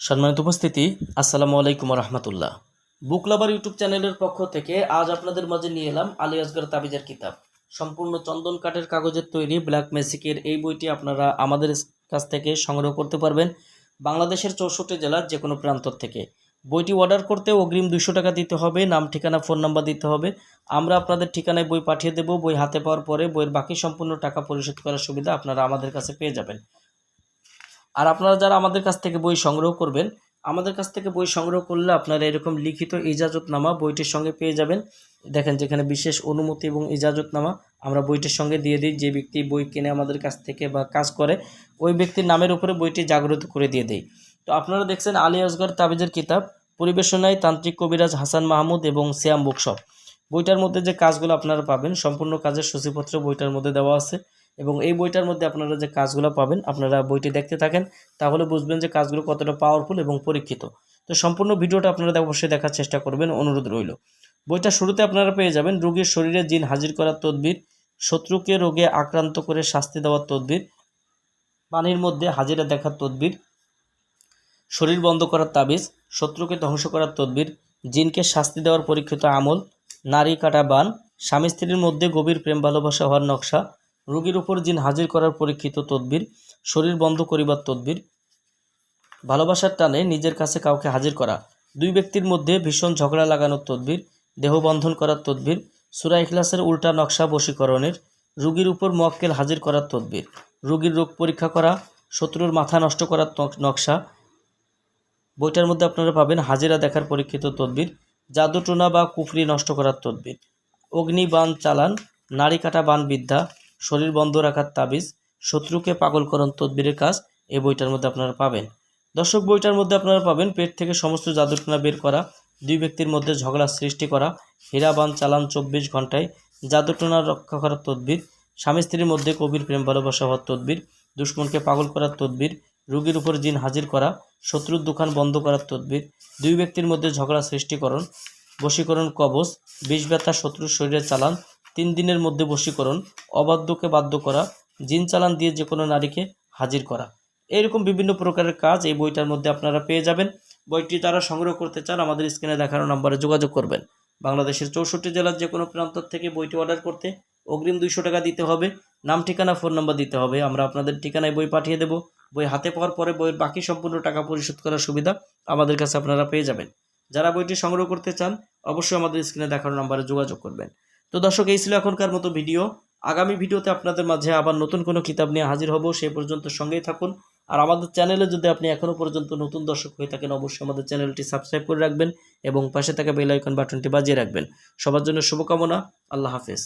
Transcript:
সম্মানিত উপস্থিতি, আসসালামু আলাইকুম রহমতুল্লাহ বুক লাভার ইউটিউব চ্যানেলের পক্ষ থেকে আজ আপনাদের মাঝে নিয়ে এলাম আলী আসগর তাবিজের কিতাব। সম্পূর্ণ চন্দন কাঠের কাগজের তৈরি ব্ল্যাক ম্যাজিকের এই বইটি আপনারা আমাদের কাছ থেকে সংগ্রহ করতে পারবেন বাংলাদেশের চৌষট্টি জেলার যে কোনো প্রান্ত থেকে। বইটি অর্ডার করতে অগ্রিম দুশো টাকা দিতে হবে, নাম, ঠিকানা, ফোন নাম্বার দিতে হবে। আমরা আপনাদের ঠিকানায় বই পাঠিয়ে দেব, বই হাতে পাওয়ার পরে বইয়ের বাকি সম্পূর্ণ টাকা পরিশোধ করার সুবিধা আপনারা আমাদের কাছে পেয়ে যাবেন। আর আপনারা যারা আমাদের কাছ থেকে বই সংগ্রহ করবেন, আমাদের কাছ থেকে বই সংগ্রহ করলে আপনারা এরকম লিখিত ইজাজতনামা বইটির সঙ্গে পেয়ে যাবেন। দেখেন যেখানে বিশেষ অনুমতি এবং ইজাজতনামা আমরা বইটির সঙ্গে দিয়ে দিই, যে ব্যক্তি বই কিনে আমাদের কাছ থেকে বা কাজ করে, ওই ব্যক্তির নামের উপরে বইটি জাগ্রত করে দিয়ে দেই। তো আপনারা দেখছেন আলী আসগর তাবিজের কিতাব, পরিবেশনায় তান্ত্রিক কবিরাজ হাসান মাহমুদ এবং সিয়াম বুকশপ। বইটার মধ্যে যে কাজগুলো আপনারা পাবেন, সম্পূর্ণ কাজের সূচিপত্র বইটার মধ্যে দেওয়া আছে। এবং এই বইটার মধ্যে আপনারা যে কাজগুলো পাবেন, আপনারা বইটি দেখতে থাকেন, তাহলে বুঝবেন যে কাজগুলো কতটা পাওয়ারফুল এবং পরীক্ষিত। তো সম্পূর্ণ ভিডিওটা আপনারা অবশ্যই দেখার চেষ্টা করবেন, অনুরোধ রইল। বইটা শুরুতে আপনারা পেয়ে যাবেন রোগীর শরীরে জিন হাজির করার তদবির, শত্রুকে রোগে আক্রান্ত করে শাস্তি দেওয়ার তদবির, পানির মধ্যে হাজিরা দেখার তদবির, শরীর বন্ধ করার তাবিজ, শত্রুকে ধ্বংস করার তদবির, জিনকে শাস্তি দেওয়ার পরীক্ষিত আমল, নারী কাটা বান, স্বামী স্ত্রীর মধ্যে গভীর প্রেম ভালোবাসা হওয়ার নকশা রোগীর উপর জিন হাজির করার পরীক্ষিত তদবির, শরীর বন্ধ করিবার তদবির, ভালোবাসার টানে নিজের কাছে কাউকে হাজির করা। দুই ব্যক্তির মধ্যে ভীষণ ঝগড়া লাগানোর তদবির, দেহবন্ধন করার তদবির, সুরা ইখলাসের উল্টা নকশা বশীকরণের, রুগীর উপর মক্কেল হাজির করার তদবির। রুগীর রোগ পরীক্ষা করা, শত্রুর মাথা নষ্ট করার নকশা। বইটার মধ্যে আপনারা পাবেন হাজিরা দেখার পরীক্ষিত তদবির, জাদুটোনা বা কুফরি নষ্ট করার তদবির। অগ্নিবাণ চালান নারী কাটা বান বিদ্যা শরীর বন্ধ রাখার তাবিজ, শত্রুকে পাগল পাগলকরণ তদবিরের কাজ এই বইটার মধ্যে আপনারা পাবেন। দর্শক, বইটার মধ্যে আপনারা পাবেন পেট থেকে সমস্ত জাদুটোনা বের করা, দুই ব্যক্তির মধ্যে ঝগড়া সৃষ্টি করা হীরাবান চালান চব্বিশ ঘন্টায় জাদুটোনা রক্ষা করার তদবির, স্বামী স্ত্রীর মধ্যে কবির প্রেম ভালোবাসা হওয়ার তদবির, দুশ্মনকে পাগল করার তদবির, রুগীর উপর জিন হাজির করা, শত্রুর দোকান বন্ধ করার তদবির, দুই ব্যক্তির মধ্যে ঝগড়া সৃষ্টিকরণ, বশীকরণ কবচ বিষ ব্যথা শত্রুর শরীরে চালান তিন দিনের মধ্যে বশীকরণ, অবাধ্যকে বাধ্য করা, জিন চালান দিয়ে যে কোনো নারীকে হাজির করা। এরকম বিভিন্ন প্রকারের কাজ এই বইটার মধ্যে আপনারা পেয়ে যাবেন। বইটি যারা সংগ্রহ করতে চান, আমাদের স্ক্রিনে দেখানো নম্বরে যোগাযোগ করবেন। বাংলাদেশের চৌষট্টি জেলার যে কোনো প্রান্ত থেকে বইটি অর্ডার করতে অগ্রিম দুইশো টাকা দিতে হবে। নাম, ঠিকানা, ফোন নাম্বার দিতে হবে। আমরা আপনাদের ঠিকানায় বই পাঠিয়ে দেব। বই হাতে পাওয়ার পরে বইয়ের বাকি সম্পূর্ণ টাকা পরিশোধ করার সুবিধা আমাদের কাছে আপনারা পেয়ে যাবেন। যারা বইটি সংগ্রহ করতে চান, অবশ্যই আমাদের স্ক্রিনে দেখানো নাম্বারে যোগাযোগ করবেন। তো দর্শক, এই ছিল এখনকার মতো ভিডিও। আগামী ভিডিওতে আপনাদের মাঝে আবার নতুন কোনো কিতাব নিয়ে হাজির হব, সে পর্যন্ত সঙ্গেই থাকুন। আর আমাদের চ্যানেলে যদি আপনি এখনও পর্যন্ত নতুন দর্শক হয়ে থাকেন, অবশ্যই আমাদের চ্যানেলটি সাবস্ক্রাইব করে রাখবেন এবং পাশে থাকা বেল আইকন বাটনটি বাজিয়ে রাখবেন। সবার জন্য শুভকামনা, আল্লাহ হাফেজ।